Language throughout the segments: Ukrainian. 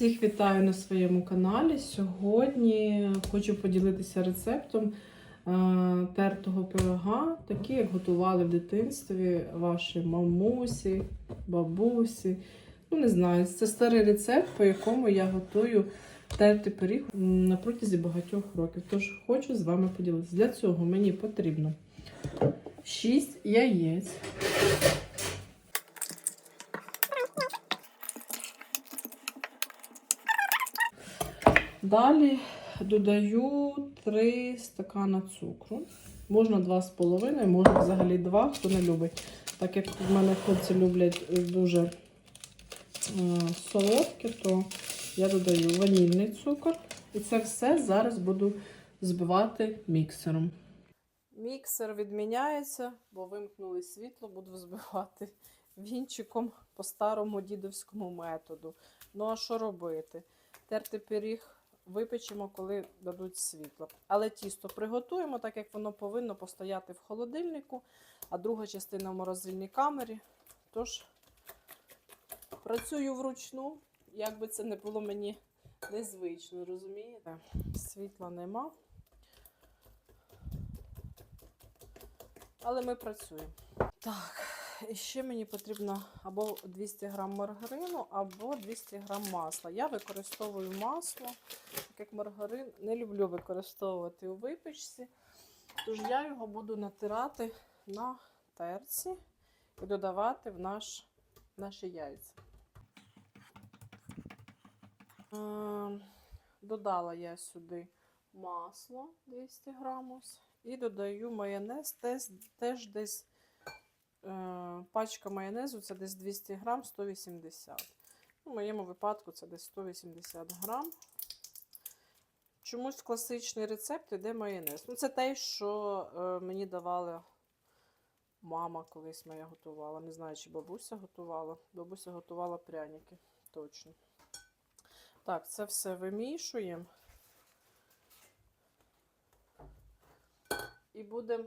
Всіх вітаю на своєму каналі. Сьогодні хочу поділитися рецептом е, тертого пирога, такий, як готували в дитинстві ваші мамусі, бабусі. Ну, не знаю, це старий рецепт, по якому я готую тертий пиріг на протязі багатьох років. Тож хочу з вами поділитися. Для цього мені потрібно 6 яєць. Далі додаю 3 стакана цукру. Можна 2,5, можна взагалі 2, хто не любить. Так як в мене хлопці люблять дуже е, солодке, то я додаю ванільний цукор. І це все зараз буду збивати міксером. Міксер відміняється, бо вимкнули світло, буду збивати вінчиком по старому дідовському методу. Ну а що робити? Терти пиріг випечемо, коли дадуть світло. Але тісто приготуємо, так як воно повинно постояти в холодильнику, а друга частина в морозильній камері. Тож працюю вручну, як би це не було мені незвично, розумієте? Світла нема. Але ми працюємо. Так, і ще мені потрібно або 200 г маргарину, або 200 г масла. Я використовую масло, як маргарин не люблю використовувати у випічці. Тож я його буду натирати на терці і додавати в наш, наші яйця. Додала я сюди масло 200 грамів і додаю майонез теж, теж десь е, пачка майонезу це десь 200 грам 180. У моєму випадку це десь 180 грам. Чомусь класичний рецепт іде майонез. Ну, це те, що е, мені давала мама колись моя готувала. Не знаю, чи бабуся готувала. Бабуся готувала пряники. Точно. Так, це все вимішуємо. І будемо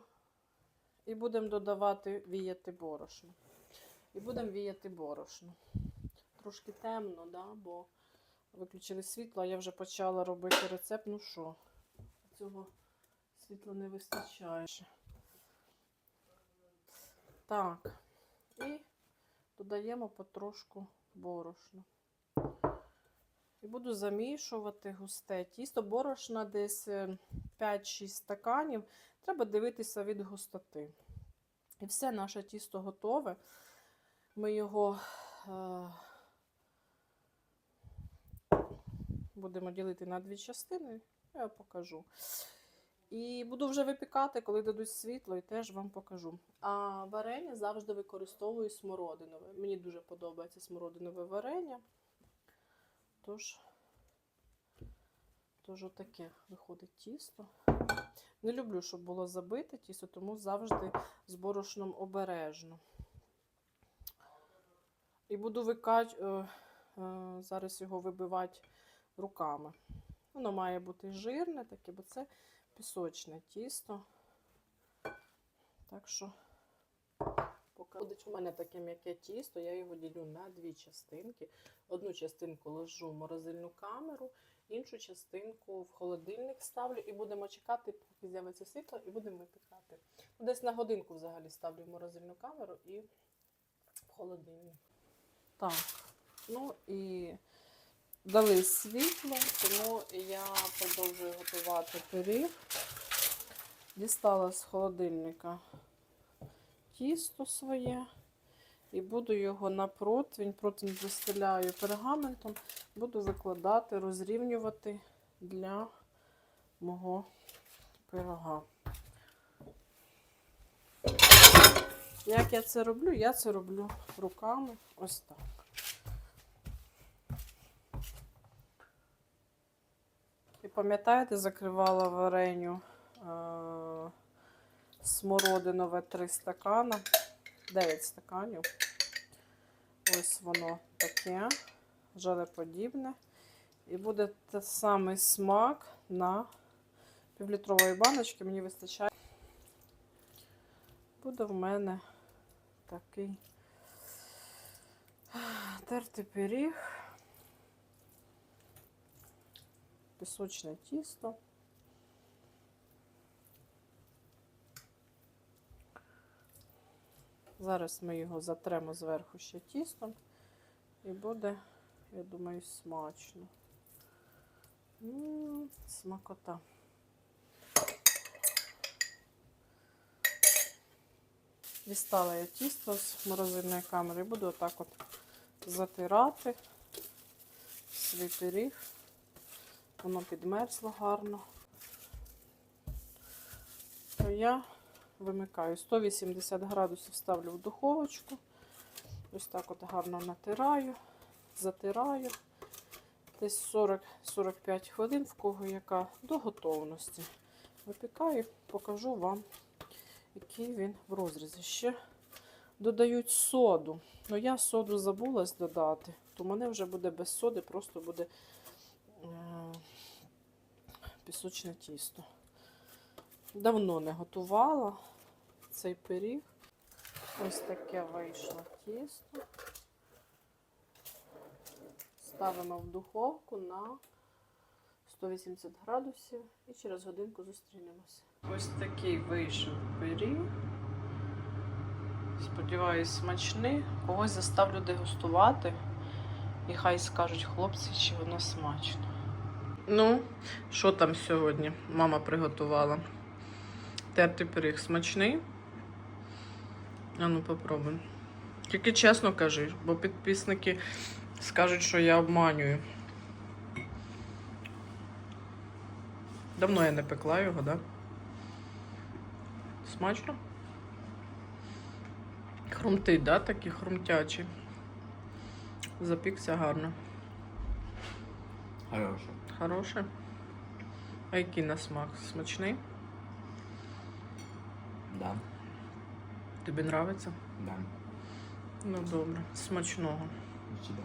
і будемо додавати віяти борошно. І будемо віяти борошно. Трошки темно, да? бо виключили світло, а я вже почала робити рецепт. Ну що, цього світла не вистачає. Так, і додаємо потрошку борошна. І буду замішувати густе тісто. Борошна десь е, 5-6 стаканів. Треба дивитися від густоти. І все, наше тісто готове. Ми його е, будемо ділити на дві частини, я покажу. І буду вже випікати, коли дадуть світло, і теж вам покажу. А варення завжди використовую смородинове. Мені дуже подобається смородинове варення. Тож, тож отаке виходить тісто. Не люблю, щоб було забите тісто, тому завжди з борошном обережно. І буду викач... е, е, зараз його вибивати руками. Воно має бути жирне таке, бо це пісочне тісто. Так що, поки у мене таке м'яке тісто, я його ділю на дві частинки. Одну частинку ложу в морозильну камеру, іншу частинку в холодильник ставлю і будемо чекати, поки з'явиться світло, і будемо випікати. Ну, Десь на годинку взагалі ставлю в морозильну камеру і в холодильник. Так, ну і дали світло, тому я продовжую готувати пиріг. Дістала з холодильника тісто своє. І буду його на противень, противень застеляю пергаментом, буду викладати, розрівнювати для мого пирога. Як я це роблю? Я це роблю руками ось так. І пам'ятаєте, закривала вареню е- смородинове 3 стакана. 9 стаканів. Ось воно таке, желеподібне. І буде те самий смак на півлітрової баночки. Мені вистачає. Буде в мене такий тертий пиріг. Пісочне тісто. Зараз ми його затремо зверху ще тістом і буде, я думаю, смачно. Смакота. Дістала я тісто з морозильної камери буду отак от затирати свій пиріг. Воно підмерзло гарно. То я вимикаю 180 градусів, ставлю в духовочку. Ось так от гарно натираю, затираю. Десь 40-45 хвилин, в кого яка до готовності. Випікаю, покажу вам, який він в розрізі. Ще додають соду. Ну я соду забулась додати, то мене вже буде без соди, просто буде пісочне тісто. Давно не готувала цей пиріг. Ось таке вийшло тісто. Ставимо в духовку на 180 градусів і через годинку зустрінемося. Ось такий вийшов пиріг. Сподіваюсь, смачний. Когось заставлю дегустувати. І хай скажуть хлопці, чи воно смачно. Ну, що там сьогодні мама приготувала? Тертий пиріг смачний. А ну попробуй. Тільки чесно кажи, бо підписники скажуть, що я обманюю. Давно я не пекла його, да? Смачно? Хрумтить, да, такий хрумтячий. Запікся гарно. Хорошо. Хороше. А який на смак? Смачний? Да. Тобі нравиться? Да. Ну добре. Смачного. Тебя.